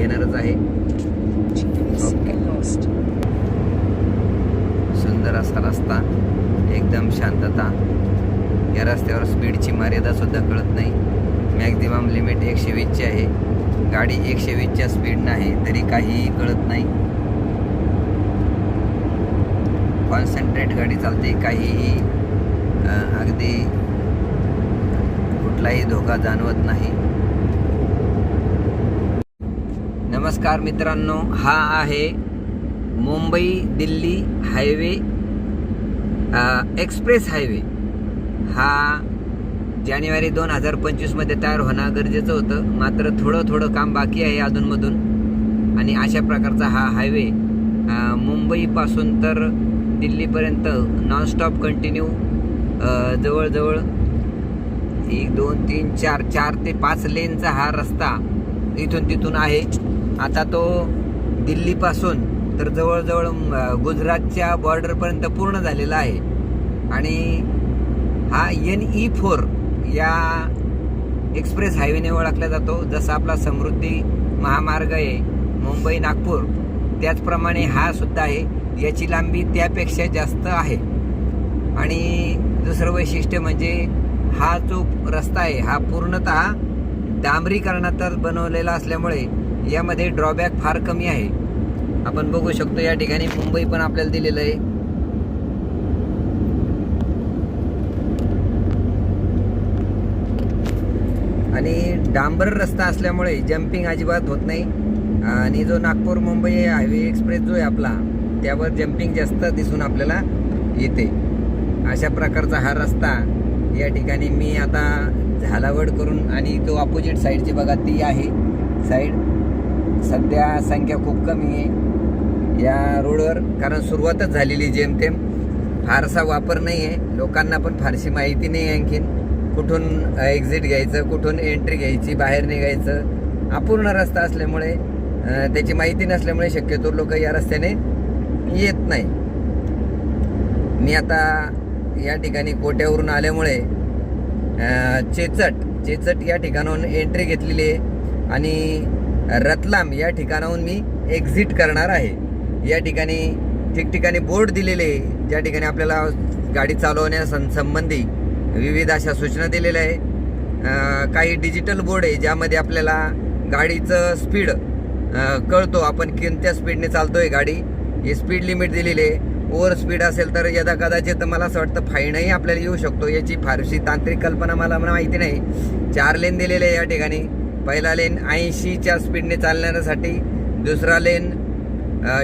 घेणारच आहे. सुंदर असा रस्ता एकदम शांतता. या रस्त्यावर स्पीडची मर्यादा सुद्धा कळत नाही. मॅक्झिमम लिमिट एकशे वीसची आहे. गाडी एकशे वीसच्या स्पीडनं आहे तरी काहीही कळत नाही. कॉन्सन्ट्रेट गाडी चालते काहीही अगदी कुठलाही धोका जाणवत नाही. नमस्कार मित्रांनो हा आहे Mumbai Delhi highway express highway. हा जानेवारी दोन हजार पंचवीसमध्ये तयार होणं गरजेचं होतं. मात्र थोडं थोडं काम बाकी आहे अधूनमधून. आणि अशा प्रकारचा हा हायवे मुंबईपासून तर दिल्लीपर्यंत नॉनस्टॉप कंटिन्यू जवळजवळ एक दोन तीन चार चार ते पाच लेनचा हा रस्ता इथून तिथून आहे. आता तो दिल्लीपासून तर जवळजवळ गुजरातच्या बॉर्डरपर्यंत पूर्ण झालेला आहे. आणि हा एन ई फोर या एक्सप्रेस हायवेने ओळखला जातो. जसा आपला समृद्धी महामार्ग आहे मुंबई नागपूर त्याचप्रमाणे हा सुद्धा आहे. याची लांबी त्यापेक्षा जास्त आहे. आणि दुसरं वैशिष्ट्य म्हणजे हा जो रस्ता आहे हा पूर्णतः डांबरीकरणातच बनवलेला असल्यामुळे यामध्ये ड्रॉबॅक फार कमी आहे. आपण बघू शकतो या ठिकाणी मुंबई पण आपल्याला दिलेलं आहे. आणि डांबर रस्ता असल्यामुळे जम्पिंग अजिबात होत नाही. आणि जो नागपूर मुंबई हायवे एक्सप्रेस जो आहे आपला त्यावर जम्पिंग जास्त दिसून आपल्याला येते. अशा प्रकारचा हा रस्ता या ठिकाणी मी आता झालावड करून आणि तो अपोजिट साईडची बघा ती आहे. साईड सध्या संख्या खूप कमी आहे. या रोडवर कारण सुरुवातच झालेली जेमतेम. फारसा वापर नाही आहे. लोकांना पण फारशी माहिती नाही आणखीन. कुठून एक्झिट घ्यायचं कुठून एंट्री घ्यायची बाहेर निघायचं अपूर्ण रस्ता असल्यामुळे त्याची माहिती नसल्यामुळे शक्यतो लोक या रस्त्याने येत नाही. मी आता या ठिकाणी कोट्यावरून आल्यामुळे चेचट चेचट या ठिकाणाहून एंट्री घेतलेली आहे. आणि रतलाम या ठिकाणाहून मी एक्झिट करणार आहे. या ठिकाणी ठिकठिकाणी बोर्ड दिलेले आहे. ज्या ठिकाणी आपल्याला गाडी चालवण्यास संबंधी विविध अशा सूचना दिलेल्या आहे. काही डिजिटल बोर्ड आहे ज्यामध्ये आपल्याला गाडीचं स्पीड कळतो. आपण कोणत्या स्पीडने चालतोय गाडी. ही स्पीड लिमिट दिलेली आहे. ओव्हर स्पीड असेल तर यदा कदाचित मला असं वाटतं फाईनही आपल्याला येऊ शकतो. याची फारशी तांत्रिक कल्पना मला माहिती नाही. चार लेन दिलेले आहे या ठिकाणी. पहिला लेन ऐंशीच्या स्पीडने चालण्यासाठी दुसरा लेन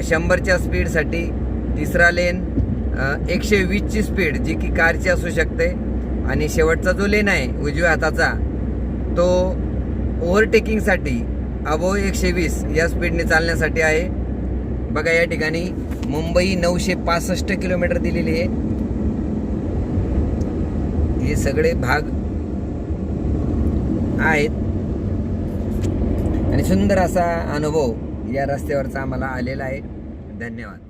शंभरच्या स्पीडसाठी तिसरा लेन एकशे वीसची स्पीड जी की कारची असू शकते. आणि शेवटचा जो लेन आहे उजव्या हाताचा तो ओव्हरटेकिंगसाठी अबो एकशे वीस या स्पीडने चालण्यासाठी आहे. बघा या ठिकाणी मुंबई नऊशे पासष्ट किलोमीटर दिलेली आहे. हे सगळे भाग आहेत. सुंदर असा अनुभव या रस्त्यावरचा आम्हाला आलेला आहे. धन्यवाद.